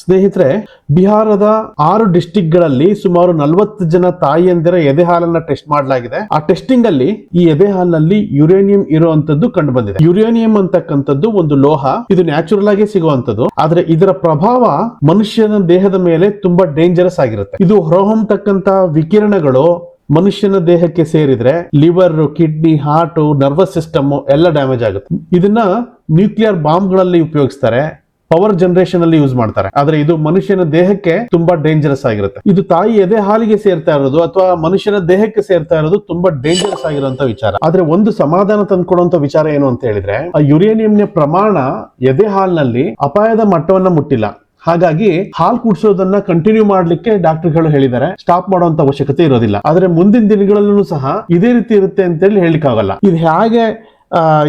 ಸ್ನೇಹಿತರೆ, ಬಿಹಾರದ ಆರು ಡಿಸ್ಟಿಕ್ಗಳಲ್ಲಿ ಸುಮಾರು ನಲವತ್ತು ಜನ ತಾಯಿಯಂದಿರ ಎದೆ ಹಾಲನ್ನ ಟೆಸ್ಟ್ ಮಾಡಲಾಗಿದೆ. ಆ ಟೆಸ್ಟಿಂಗ್ ಅಲ್ಲಿ ಈ ಎದೆ ಹಾಲಿನಲ್ಲಿ ಯುರೇನಿಯಂ ಇರುವಂತದ್ದು ಕಂಡು ಬಂದಿದೆ ಯುರೇನಿಯಂ ಅಂತಕ್ಕಂಥದ್ದು ಒಂದು ಲೋಹ, ಇದು ನ್ಯಾಚುರಲ್ ಆಗಿ ಸಿಗುವಂತದ್ದು ಆದ್ರೆ ಇದರ ಪ್ರಭಾವ ಮನುಷ್ಯನ ದೇಹದ ಮೇಲೆ ತುಂಬಾ ಡೇಂಜರಸ್ ಆಗಿರುತ್ತೆ. ಇದು ಹೊರಹೊಮ್ಮತಕ್ಕಂತ ವಿಕಿರಣಗಳು ಮನುಷ್ಯನ ದೇಹಕ್ಕೆ ಸೇರಿದ್ರೆ liver kidney heart nervous system ಎಲ್ಲ ಡ್ಯಾಮೇಜ್ ಆಗುತ್ತೆ. ಇದನ್ನ ನ್ಯೂಕ್ಲಿಯರ್ ಬಾಂಬ್ಗಳಲ್ಲಿ ಉಪಯೋಗಿಸ್ತಾರೆ. ಪವರ್ ಜನರೇಷನ್ ಅಲ್ಲಿ ಯೂಸ್ ಮಾಡ್ತಾರೆ. ಆದ್ರೆ ಇದು ಮನುಷ್ಯನ ದೇಹಕ್ಕೆ ತುಂಬಾ ಡೇಂಜರಸ್ ಆಗಿರುತ್ತೆ. ಇದು ತಾಯಿ ಎದೆ ಹಾಲಿಗೆ ಸೇರ್ತಾ ಇರೋದು ಅಥವಾ ಮನುಷ್ಯನ ದೇಹಕ್ಕೆ ಸೇರ್ತಾ ಇರೋದು ತುಂಬಾ ಡೇಂಜರಸ್ ಆಗಿರುವಂತ ವಿಚಾರ. ಆದ್ರೆ ಒಂದು ಸಮಾಧಾನ ತಂದ್ಕೊಡುವಂತ ವಿಚಾರ ಏನು ಅಂತ ಹೇಳಿದ್ರೆ, ಆ ಯುರೇನಿಯಂನ ಪ್ರಮಾಣ ಎದೆ ಹಾಲ್ನಲ್ಲಿ ಅಪಾಯದ ಮಟ್ಟವನ್ನ ಮುಟ್ಟಿಲ್ಲ. ಹಾಗಾಗಿ ಹಾಲು ಕುಡಿಸೋದನ್ನ ಕಂಟಿನ್ಯೂ ಮಾಡ್ಲಿಕ್ಕೆ ಡಾಕ್ಟರ್ಗಳು ಹೇಳಿದ್ದಾರೆ. ಸ್ಟಾಪ್ ಮಾಡುವಂತ ಅವಶ್ಯಕತೆ ಇರೋದಿಲ್ಲ. ಆದ್ರೆ ಮುಂದಿನ ದಿನಗಳಲ್ಲೂ ಸಹ ಇದೇ ರೀತಿ ಇರುತ್ತೆ ಅಂತ ಹೇಳಿ ಹೇಳಿಕ್ಕಾಗಲ್ಲ ಇದು ಹೇಗೆ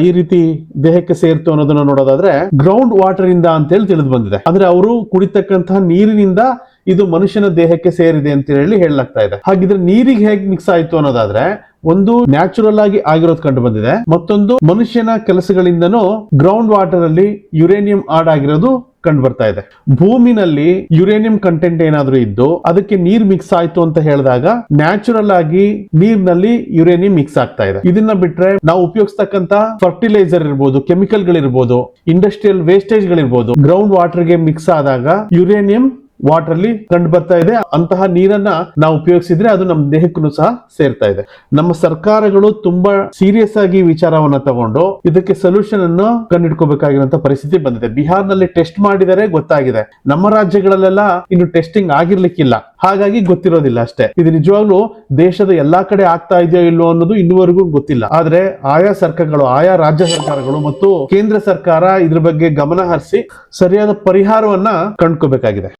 ಈ ರೀತಿ ದೇಹಕ್ಕೆ ಸೇರ್ತು ಅನ್ನೋದನ್ನ ನೋಡೋದಾದ್ರೆ ಗ್ರೌಂಡ್ ವಾಟರ್ ಇಂದ ಅಂತೇಳಿ ತಿಳಿದು ಬಂದಿದೆ. ಅಂದ್ರೆ ಅವರು ಕುಡಿತಕ್ಕಂತಹ ನೀರಿನಿಂದ ಇದು ಮನುಷ್ಯನ ದೇಹಕ್ಕೆ ಸೇರಿದೆ ಅಂತ ಹೇಳಿ ಹೇಳಲಾಗ್ತಾ ಇದೆ. ಹಾಗಿದ್ರೆ ನೀರಿಗೆ ಹೇಗೆ ಮಿಕ್ಸ್ ಆಯ್ತು ಅನ್ನೋದಾದ್ರೆ ಒಂದು ನ್ಯಾಚುರಲ್ ಆಗಿ ಆಗಿರೋದು ಕಂಡು ಬಂದಿದೆ. ಮತ್ತೊಂದು ಮನುಷ್ಯನ ಕೆಲಸಗಳಿಂದನೂ ಗ್ರೌಂಡ್ ವಾಟರ್ ಅಲ್ಲಿ ಯುರೇನಿಯಂ ಆಡ್ ಆಗಿರೋದು ಕಂಡು ಬರ್ತಾ ಇದೆ. ಭೂಮಿನಲ್ಲಿ ಯುರೇನಿಯಂ ಕಂಟೆಂಟ್ ಏನಾದ್ರೂ ಇದ್ದು ಅದಕ್ಕೆ ನೀರ್ ಮಿಕ್ಸ್ ಆಯ್ತು ಅಂತ ಹೇಳಿದಾಗ ನ್ಯಾಚುರಲ್ ಆಗಿ ನೀರ್ನಲ್ಲಿ ಯುರೇನಿಯಂ ಮಿಕ್ಸ್ ಆಗ್ತಾ ಇದೆ. ಇದನ್ನ ಬಿಟ್ರೆ ನಾವು ಉಪಯೋಗಿಸ್ತಕ್ಕಂತ ಫರ್ಟಿಲೈಸರ್ ಇರ್ಬೋದು ಕೆಮಿಕಲ್ ಗಳಿರ್ಬೋದು ಇಂಡಸ್ಟ್ರಿಯಲ್ ವೇಸ್ಟೇಜ್ ಗಳಿರ್ಬೋದು ಗ್ರೌಂಡ್ ವಾಟರ್ಗೆ ಮಿಕ್ಸ್ ಆದಾಗ ಯುರೇನಿಯಂ ವಾಟರ್ ಅಲ್ಲಿ ಕಂಡು ಬರ್ತಾ ಇದೆ. ಅಂತಹ ನೀರನ್ನ ನಾವು ಉಪಯೋಗಿಸಿದ್ರೆ ಅದು ನಮ್ಮ ದೇಹಕ್ಕೂ ಸಹ ಸೇರ್ತಾ ಇದೆ. ನಮ್ಮ ಸರ್ಕಾರಗಳು ತುಂಬಾ ಸೀರಿಯಸ್ ಆಗಿ ವಿಚಾರವನ್ನ ತಗೊಂಡು ಇದಕ್ಕೆ ಸೊಲ್ಯೂಷನ್ ಅನ್ನು ಕಂಡಿಡ್ಕೋಬೇಕಾಗಿರುವಂತ ಪರಿಸ್ಥಿತಿ ಬಂದಿದೆ. ಬಿಹಾರ್ನಲ್ಲಿ ಟೆಸ್ಟ್ ಮಾಡಿದರೆ ಗೊತ್ತಾಗಿದೆ. ನಮ್ಮ ರಾಜ್ಯಗಳಲ್ಲೆಲ್ಲ ಇನ್ನು ಟೆಸ್ಟಿಂಗ್ ಆಗಿರ್ಲಿಕ್ಕಿಲ್ಲ. ಹಾಗಾಗಿ ಗೊತ್ತಿರೋದಿಲ್ಲ ಅಷ್ಟೇ. ಇದು ನಿಜವಾಗ್ಲೂ ದೇಶದ ಎಲ್ಲಾ ಕಡೆ ಆಗ್ತಾ ಇದೆಯೋ ಇಲ್ಲೋ ಅನ್ನೋದು ಇನ್ನುವರೆಗೂ ಗೊತ್ತಿಲ್ಲ. ಆದ್ರೆ ಆಯಾ ಸರ್ಕಾರಗಳು, ಆಯಾ ರಾಜ್ಯ ಸರ್ಕಾರಗಳು ಮತ್ತು ಕೇಂದ್ರ ಸರ್ಕಾರ ಇದ್ರ ಬಗ್ಗೆ ಗಮನ ಹರಿಸಿ ಸರಿಯಾದ ಪರಿಹಾರವನ್ನ ಕಂಡ್ಕೋಬೇಕಾಗಿದೆ.